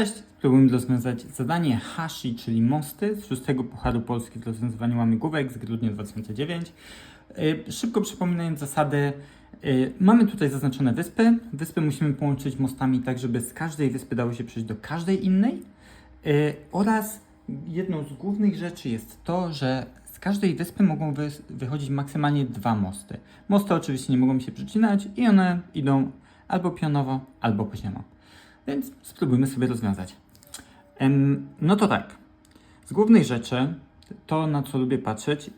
Cześć, spróbujmy rozwiązać zadanie Hashi, czyli mosty z szóstego Pucharu Polski w rozwiązywaniu łamigłówek z grudnia 2009. Yy, Szybko przypominając zasady, mamy tutaj zaznaczone wyspy. Wyspy musimy połączyć mostami tak, żeby z każdej wyspy dało się przejść do każdej innej. Yy, Oraz jedną z głównych rzeczy jest to, że z każdej wyspy mogą wy, wychodzić maksymalnie dwa mosty. Mosty oczywiście nie mogą się przecinać i one idą albo pionowo, albo poziomo. Więc spróbujmy sobie rozwiązać. No to tak. Z głównych rzeczy, to na co lubię patrzeć,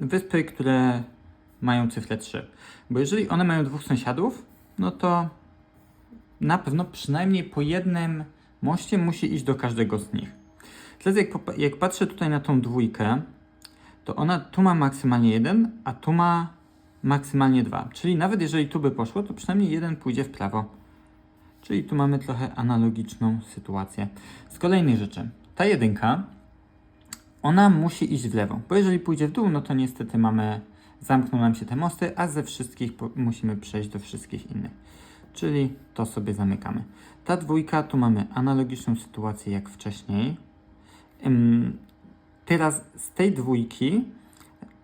wyspy, które mają cyfrę 3. Bo jeżeli one mają dwóch sąsiadów, no to na pewno przynajmniej po jednym moście musi iść do każdego z nich. Teraz jak, jak patrzę tutaj na tą dwójkę, to ona tu ma maksymalnie jeden, a tu ma maksymalnie dwa. Czyli nawet jeżeli tu by poszło, to przynajmniej jeden pójdzie w prawo. Czyli tu mamy trochę analogiczną sytuację. Z kolejnej rzeczy, ta jedynka, ona musi iść w lewo, bo jeżeli pójdzie w dół, no to niestety mamy, zamkną nam się te mosty, a ze wszystkich musimy przejść do wszystkich innych. Czyli to sobie zamykamy. Ta dwójka, tu mamy analogiczną sytuację jak wcześniej. Ym, teraz z tej dwójki,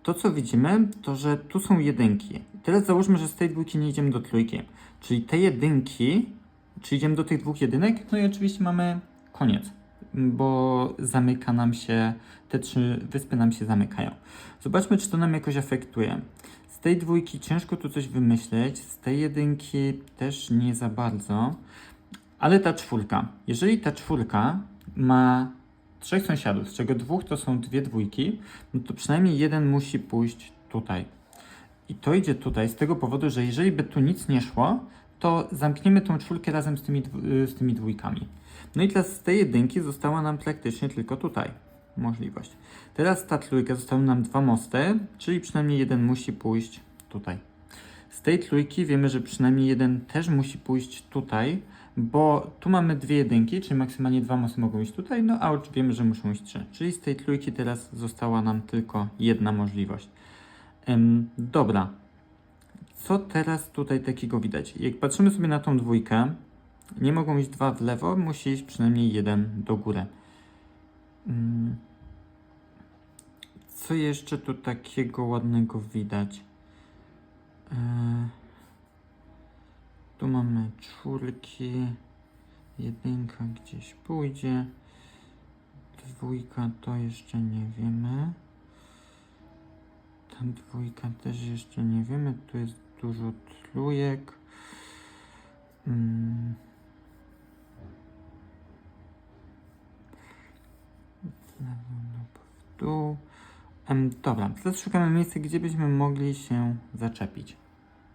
to co widzimy, to że tu są jedynki. Teraz załóżmy, że z tej dwójki nie idziemy do trójki. Czyli te jedynki, czy idziemy do tych dwóch jedynek, no i oczywiście mamy koniec, bo zamyka nam się, te trzy wyspy nam się zamykają. Zobaczmy, czy to nam jakoś afektuje. Z tej dwójki ciężko tu coś wymyśleć, z tej jedynki też nie za bardzo, ale ta czwórka. Jeżeli ta czwórka ma trzech sąsiadów, z czego dwóch to są dwie dwójki, no to przynajmniej jeden musi pójść tutaj. I to idzie tutaj z tego powodu, że jeżeli by tu nic nie szło, to zamkniemy tą czwórkę razem z tymi, y, z tymi dwójkami. No i teraz z tej jedynki została nam praktycznie tylko tutaj możliwość. Teraz ta trójka zostały nam dwa mosty, czyli przynajmniej jeden musi pójść tutaj. Z tej trójki wiemy, że przynajmniej jeden też musi pójść tutaj, bo tu mamy dwie jedynki, czyli maksymalnie dwa mosty mogą iść tutaj, no a wiemy, że muszą iść trzy. Czyli z tej trójki teraz została nam tylko jedna możliwość. Em, dobra, co teraz tutaj takiego widać? Jak patrzymy sobie na tą dwójkę, nie mogą iść dwa w lewo, musi iść przynajmniej jeden do góry. Mm. Co jeszcze tu takiego ładnego widać? E, Tu mamy czwórki, jedynka gdzieś pójdzie, dwójka to jeszcze nie wiemy. Ta dwójka też jeszcze nie wiemy. Tu jest dużo trójek. Mm. Em, dobra, teraz szukamy miejsca, gdzie byśmy mogli się zaczepić.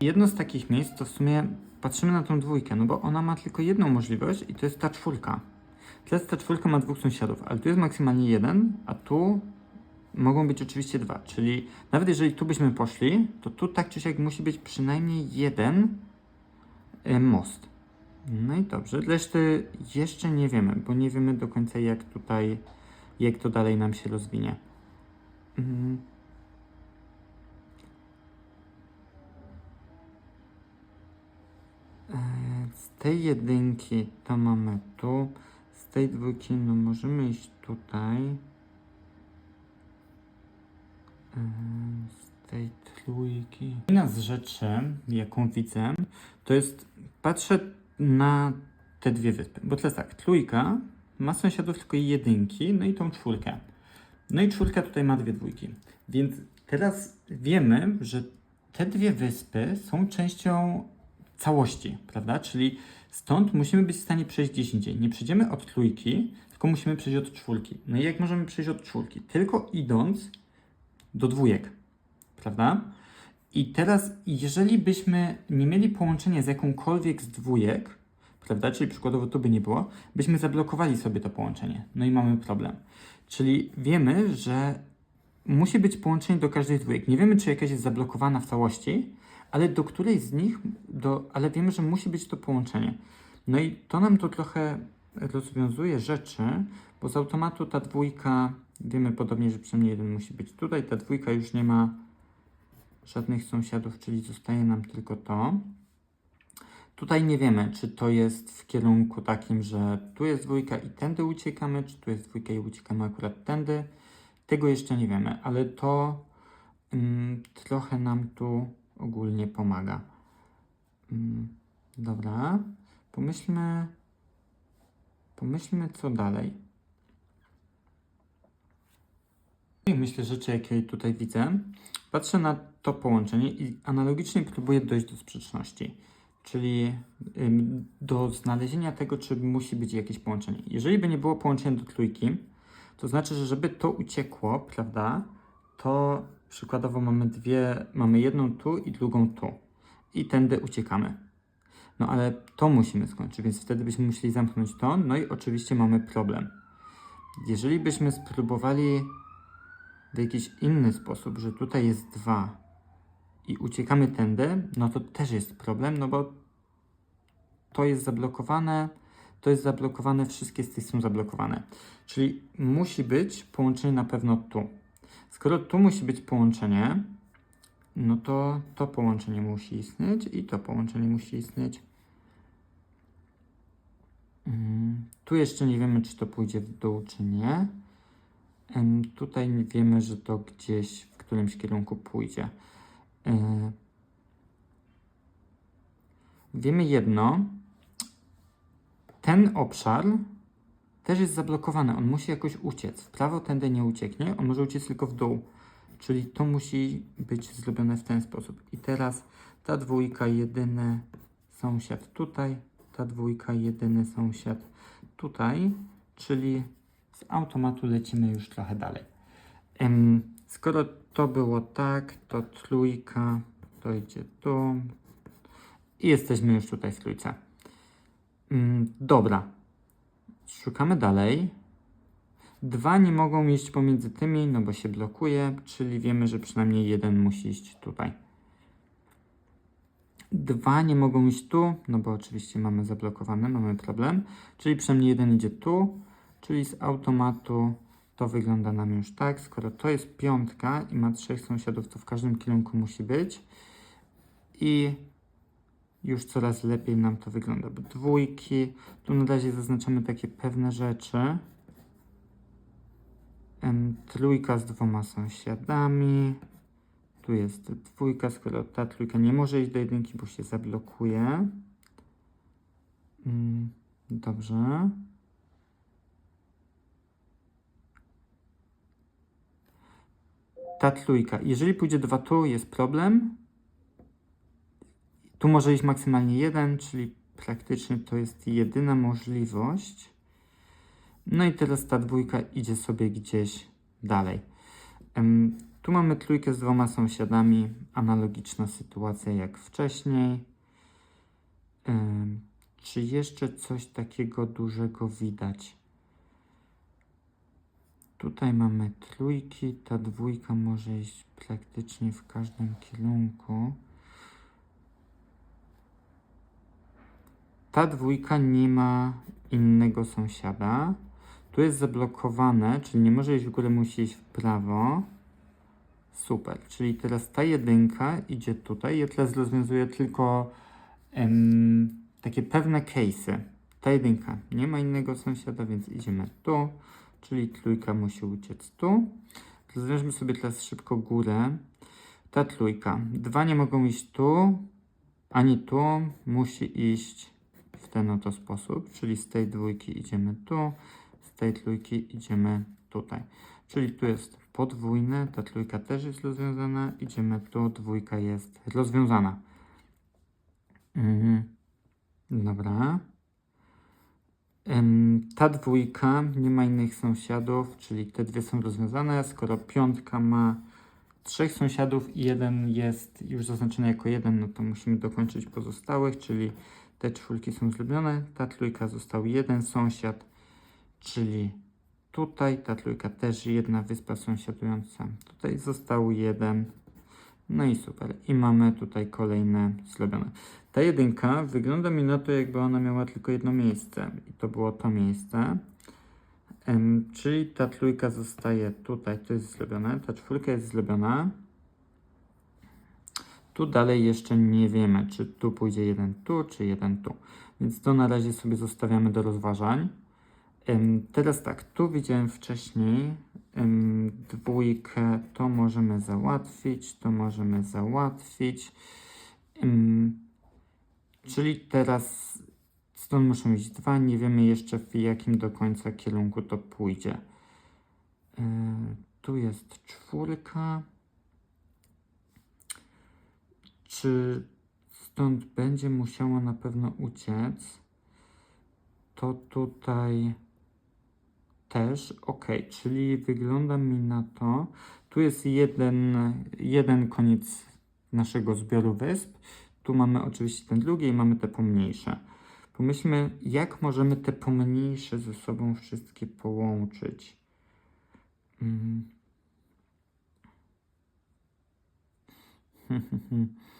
Jedno z takich miejsc to w sumie patrzymy na tą dwójkę, no bo ona ma tylko jedną możliwość i to jest ta czwórka. Teraz ta czwórka ma dwóch sąsiadów, ale tu jest maksymalnie jeden, a tu mogą być oczywiście dwa, czyli nawet jeżeli tu byśmy poszli, to tu tak czy siak musi być przynajmniej jeden e, most. No i dobrze, reszty jeszcze nie wiemy, bo nie wiemy do końca jak tutaj, jak to dalej nam się rozwinie. Mm. E, Z tej jedynki to mamy tu, z tej dwójki no możemy iść tutaj. Z tej trójki. Jedna z rzeczy, jaką widzę, to jest, patrzę na te dwie wyspy. Bo to jest tak, trójka ma sąsiadów tylko jedynki, no i tą czwórkę. No i czwórka tutaj ma dwie dwójki. Więc teraz wiemy, że te dwie wyspy są częścią całości, prawda? Czyli stąd musimy być w stanie przejść gdzieś indziej. Nie przejdziemy od trójki, tylko musimy przejść od czwórki. No i jak możemy przejść od czwórki? Tylko idąc do dwójek, prawda? I teraz, jeżeli byśmy nie mieli połączenia z jakąkolwiek z dwójek, prawda, czyli przykładowo tu by nie było, byśmy zablokowali sobie to połączenie. No i mamy problem. Czyli wiemy, że musi być połączenie do każdej z dwójek. Nie wiemy, czy jakaś jest zablokowana w całości, ale do której z nich, do, ale wiemy, że musi być to połączenie. No i to nam to trochę rozwiązuje rzeczy, bo z automatu ta dwójka, wiemy podobnie, że przynajmniej jeden musi być tutaj, ta dwójka już nie ma żadnych sąsiadów, czyli zostaje nam tylko to. Tutaj nie wiemy, czy to jest w kierunku takim, że tu jest dwójka i tędy uciekamy, czy tu jest dwójka i uciekamy akurat tędy. Tego jeszcze nie wiemy, ale to mm, trochę nam tu ogólnie pomaga. Mm, dobra, pomyślmy, pomyślmy co dalej. I myślę rzeczy, jakie tutaj widzę. Patrzę na to połączenie i analogicznie próbuję dojść do sprzeczności, czyli do znalezienia tego, czy musi być jakieś połączenie. Jeżeli by nie było połączenia do trójki, to znaczy, że żeby to uciekło, prawda, to przykładowo mamy dwie, mamy jedną tu i drugą tu i tędy uciekamy. No ale to musimy skończyć, więc wtedy byśmy musieli zamknąć to, no i oczywiście mamy problem. Jeżeli byśmy spróbowali w jakiś inny sposób, że tutaj jest 2 i uciekamy tędy, no to też jest problem, no bo to jest zablokowane, to jest zablokowane, wszystkie z tych są zablokowane. Czyli musi być połączenie na pewno tu. Skoro tu musi być połączenie, no to to połączenie musi istnieć i to połączenie musi istnieć. Mm, Tu jeszcze nie wiemy, czy to pójdzie w dół, czy nie. Tutaj wiemy, że to gdzieś w którymś kierunku pójdzie. E, Wiemy jedno. Ten obszar też jest zablokowany. On musi jakoś uciec. W prawo tędy nie ucieknie. On może uciec tylko w dół. Czyli to musi być zrobione w ten sposób. I teraz ta dwójka, jedyny sąsiad tutaj. Ta dwójka, jedyny sąsiad tutaj. Czyli z automatu lecimy już trochę dalej. Skoro to było tak, to trójka to idzie tu. I jesteśmy już tutaj w trójce. Mm, dobra. Szukamy dalej. Dwa nie mogą iść pomiędzy tymi, no bo się blokuje, czyli wiemy, że przynajmniej jeden musi iść tutaj. Dwa nie mogą iść tu, no bo oczywiście mamy zablokowane, mamy problem, czyli przynajmniej jeden idzie tu, czyli z automatu to wygląda nam już tak. Skoro to jest piątka i ma trzech sąsiadów, to w każdym kierunku musi być. I już coraz lepiej nam to wygląda. Bo dwójki, tu na razie zaznaczamy takie pewne rzeczy. Trójka z dwoma sąsiadami. Tu jest dwójka, skoro ta trójka nie może iść do jedynki, bo się zablokuje. Mm, dobrze. Ta trójka. Jeżeli pójdzie dwa tu, jest problem. Tu może iść maksymalnie jeden, czyli praktycznie to jest jedyna możliwość. No i teraz ta dwójka idzie sobie gdzieś dalej. Tu mamy trójkę z dwoma sąsiadami. Analogiczna sytuacja jak wcześniej. Czy jeszcze coś takiego dużego widać? Tutaj mamy trójki, ta dwójka może iść praktycznie w każdym kierunku. Ta dwójka nie ma innego sąsiada. Tu jest zablokowane, czyli nie może iść w górę, musi iść w prawo. Super, czyli teraz ta jedynka idzie tutaj. Ja teraz rozwiązuję tylko takie pewne case'y. Ta jedynka nie ma innego sąsiada, więc idziemy tu, czyli trójka musi uciec tu. Rozwiążmy sobie teraz szybko górę. Ta trójka. Dwa nie mogą iść tu, ani tu. Musi iść w ten oto sposób, czyli z tej dwójki idziemy tu, z tej trójki idziemy tutaj. Czyli tu jest podwójne, ta trójka też jest rozwiązana, idziemy tu, dwójka jest rozwiązana. Mhm. Dobra. Ta dwójka nie ma innych sąsiadów, czyli te dwie są rozwiązane. Skoro piątka ma trzech sąsiadów i jeden jest już zaznaczony jako jeden, no to musimy dokończyć pozostałych, czyli te czwórki są zrobione. Ta trójka został jeden sąsiad, czyli tutaj. Ta trójka też jedna wyspa sąsiadująca. Tutaj został jeden. No i super. I mamy tutaj kolejne zrobione. Ta jedynka wygląda mi na to, jakby ona miała tylko jedno miejsce. I to było to miejsce. Em, czyli ta trójka zostaje tutaj, to jest zrobione. Ta czwórka jest zrobiona. Tu dalej jeszcze nie wiemy, czy tu pójdzie jeden tu, czy jeden tu. Więc to na razie sobie zostawiamy do rozważań. Teraz tak, tu widziałem wcześniej dwójkę, to możemy załatwić, to możemy załatwić. Czyli teraz stąd muszą iść dwa, nie wiemy jeszcze w jakim do końca kierunku to pójdzie. Yy, tu jest czwórka. Czy stąd będzie musiało na pewno uciec? To tutaj też ok, czyli wygląda mi na to. Tu jest jeden, jeden koniec naszego zbioru wysp. Tu mamy oczywiście ten drugi i mamy te pomniejsze. Pomyślmy, jak możemy te pomniejsze ze sobą wszystkie połączyć. Mm.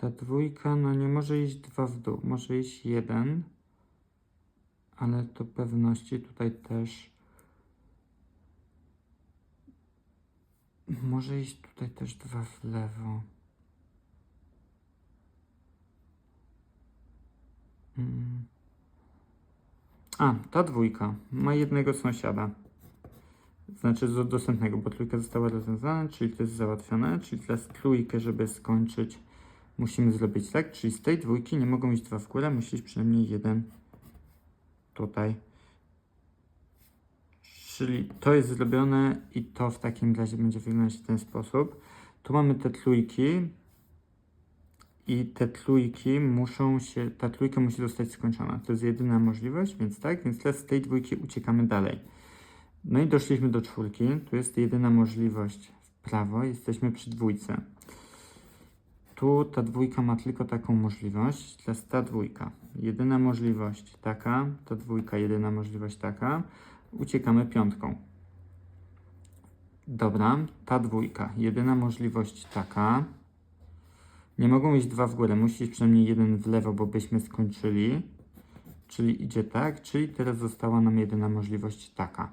Ta dwójka, no nie może iść dwa w dół, może iść jeden, ale to pewności tutaj też. Może iść tutaj też dwa w lewo. Mm. A, ta dwójka ma jednego sąsiada. Znaczy z dostępnego, bo trójka została rozwiązana, czyli to jest załatwione. Czyli teraz trójkę, żeby skończyć, musimy zrobić tak. Czyli z tej dwójki nie mogą iść dwa w górę, musi przynajmniej jeden tutaj. Czyli to jest zrobione i to w takim razie będzie wyglądać w ten sposób. Tu mamy te trójki i te trójki muszą się, ta trójka musi zostać skończona. To jest jedyna możliwość, więc tak, więc teraz z tej dwójki uciekamy dalej. No i doszliśmy do czwórki, tu jest jedyna możliwość w prawo, jesteśmy przy dwójce. Tu ta dwójka ma tylko taką możliwość, teraz ta dwójka. Jedyna możliwość taka, ta dwójka, jedyna możliwość taka. Uciekamy piątką. Dobra, ta dwójka, jedyna możliwość taka. Nie mogą iść dwa w górę, musi iść przynajmniej jeden w lewo, bo byśmy skończyli. Czyli idzie tak, czyli teraz została nam jedyna możliwość taka.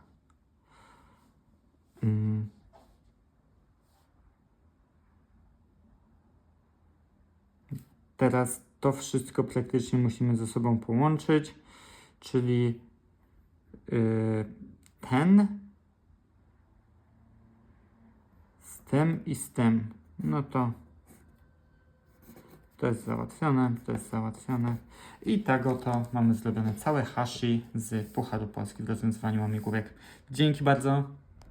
Mm. Teraz to wszystko praktycznie musimy ze sobą połączyć, czyli yy, ten z tym i z tym. No to to jest załatwione, to jest załatwione. I tak oto mamy zrobione całe hashi z Pucharu Polski w rozwiązywaniu łamigłówek. Dzięki bardzo.